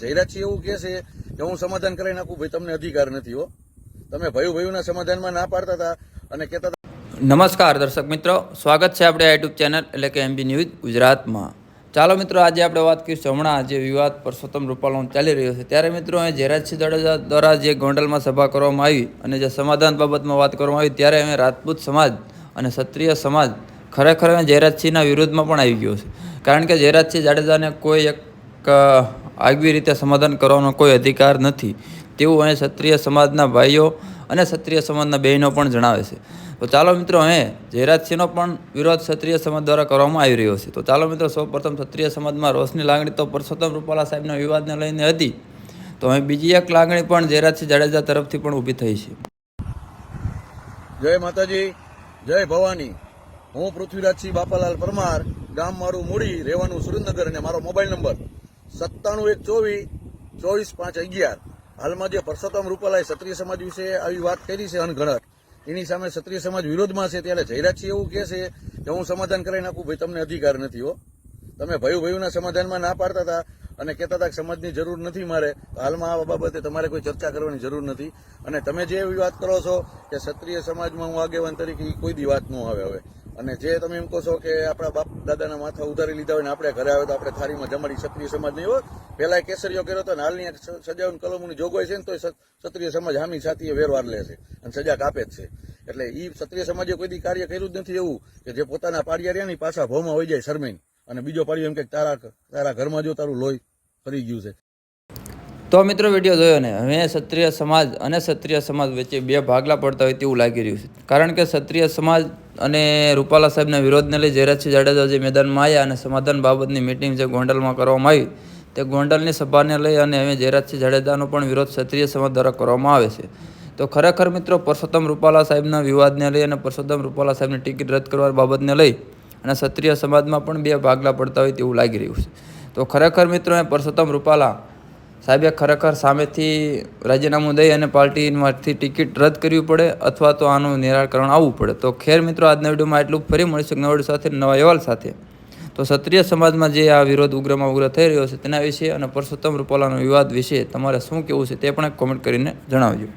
જયરાજસિંહ એવું કહે છે કે હું સમાધાન કરાવી નાખું, ભાઈ તમને અધિકાર નથી હો. તમે ભયું ભયુંના સમાધાનમાં ના પાડતા હતા અને કહેતા હતા નમસ્કાર, દર્શક મિત્રો. સ્વાગત છે આપણે યુટ્યુબ ચેનલ એટલે કે એમબી ન્યૂઝ ગુજરાતમાં. ચાલો મિત્રો, આજે આપણે વાત કરીશું હમણાં જે વિવાદ પરસોત્તમ રૂપાલાનો ચાલી રહ્યો છે. ત્યારે મિત્રો, અહીં જયરાજસિંહ જાડેજા દ્વારા જે ગોંડલમાં સભા કરવામાં આવી અને જે સમાધાન બાબતમાં વાત કરવામાં આવી, ત્યારે અમે રાજપૂત સમાજ અને ક્ષત્રિય સમાજ ખરેખર અમે જયરાજસિંહના વિરોધમાં પણ આવી ગયો છે. કારણ કે જયરાજસિંહ જાડેજાને કોઈ એક આગવી રીતે સમાધાન કરવાનો કોઈ અધિકાર નથી. તેવું અહીં ક્ષત્રિય સમાજના ભાઈઓ અને ક્ષત્રિય સમાજના બહેનો પણ જણાવે છે. તો ચાલો મિત્રો, અહીં જયરાજસિંહનો પણ વિરોધ ક્ષત્રિય સમાજ દ્વારા કરવામાં આવી રહ્યો છે. તો ચાલો મિત્રો, સૌપ્રથમ ક્ષત્રિય સમાજમાં રોષની લાગણી તો પરસોત્તમ રૂપાલા સાહેબના વિવાદને લઈને હતી. તો અહીં બીજી એક લાગણી પણ જયરાજસિંહ જાડેજા તરફથી પણ ઊભી થઈ છે. જય માતાજી, જય ભવાની. હું પૃથ્વીરાજસિંહ બાપાલાલ પરમાર, ગામ મારું મૂડી, રહેવાનું સુરેન્દ્રનગર અને મારો મોબાઈલ નંબર સત્તાણું એક ચોવીસ ચોવીસ પાંચ અગિયાર. હાલમાં જે પરસોત્તમ રૂપાલાએ ક્ષત્રિય સમાજ વિશે આવી વાત કરી છે અનગણત એની સામે ક્ષત્રિય સમાજ વિરોધમાં છે ત્યારે જયરાજસિંહ એવું કહે છે કે હું સમાધાન કરાવી નાખું ભાઈ, તમને અધિકાર નથી હો. તમે ભયું ભયુંના સમાધાનમાં ના પાડતા હતા અને કહેતા હતા કે સમાજની જરૂર નથી મારે. હાલમાં આ બાબતે તમારે કોઈ ચર્ચા કરવાની જરૂર નથી. અને તમે જે એવી વાત કરો છો કે ક્ષત્રિય સમાજમાં હું આગેવાન તરીકે એ કોઈ દી વાત ન આવે હવે. અને જે તમે એમ કહો છો કે આપણા બાપ દાદાના માથા ઉધારી લીધા હોય ને આપણે ઘરે આવે તો આપણે થાળીમાં જમાડી, ક્ષત્રિય સમાજ નહીં હોય પહેલા કેસરીઓ કર્યો હતો ને હાલની સજાઓ સ- સજાવન કલમોની જોગવાઈ છે ને તો ક્ષત્રિય સમાજ હામી સાથીએ વેરવાર લે છે અને સજા કાપે જ છે. એટલે એ ક્ષત્રિય સમાજે કોઈ કાર્ય કર્યું જ નથી એવું કે જે પોતાના પાડિયા પાછા ભોમાં હોય જાય શરમાઈને. અને બીજો પાડ્યો એમ કે તારા તારા ઘરમાં જો તારું લોહી ફરી ગયું છે. તો મિત્રો વીડિયો જોયો ને, હવે ક્ષત્રિય સમાજ અને ક્ષત્રિય સમાજ વચ્ચે બે ભાગલા પડતા હોય તેવું લાગી રહ્યું છે. કારણ કે ક્ષત્રિય સમાજ અને રૂપાલા સાહેબના વિરોધને લઈ જયરાજસિંહ જાડેજા જે મેદાનમાં આવ્યા અને સમાધાન બાબતની મિટિંગ જે ગોંડલમાં કરવામાં આવી, તે ગોંડલની સભાને લઈ અને હવે જયરાજસિંહ જાડેજાનો પણ વિરોધ ક્ષત્રિય સમાજ દ્વારા કરવામાં આવે છે. તો ખરેખર મિત્રો, પરસોત્તમ રૂપાલા સાહેબના વિવાદને લઈ અને પરસોત્તમ રૂપાલા સાહેબની ટિકિટ રદ કરવા બાબતને લઈ અને ક્ષત્રિય સમાજમાં પણ બે ભાગલા પડતા હોય તેવું લાગી રહ્યું છે. તો ખરેખર મિત્રો એ પરસોત્તમ રૂપાલા સાહેબે ખરેખર સામેથી રાજીનામું દઈ અને પાર્ટીમાંથી ટિકિટ રદ કરવી પડે અથવા તો આનું નિરાકરણ આવવું પડે. તો ખેર મિત્રો, આજના વિડીયોમાં એટલું ફરી મળીશું નવા સાથે, નવા અહેવાલ સાથે. તો ક્ષત્રિય સમાજમાં જે આ વિરોધ ઉગ્રમાં ઉગ્ર થઈ રહ્યો છે તેના વિશે અને પરસોત્તમ રૂપાલાનો વિવાદ વિશે તમારે શું કહેવું છે તે પણ કોમેન્ટ કરીને જણાવજો.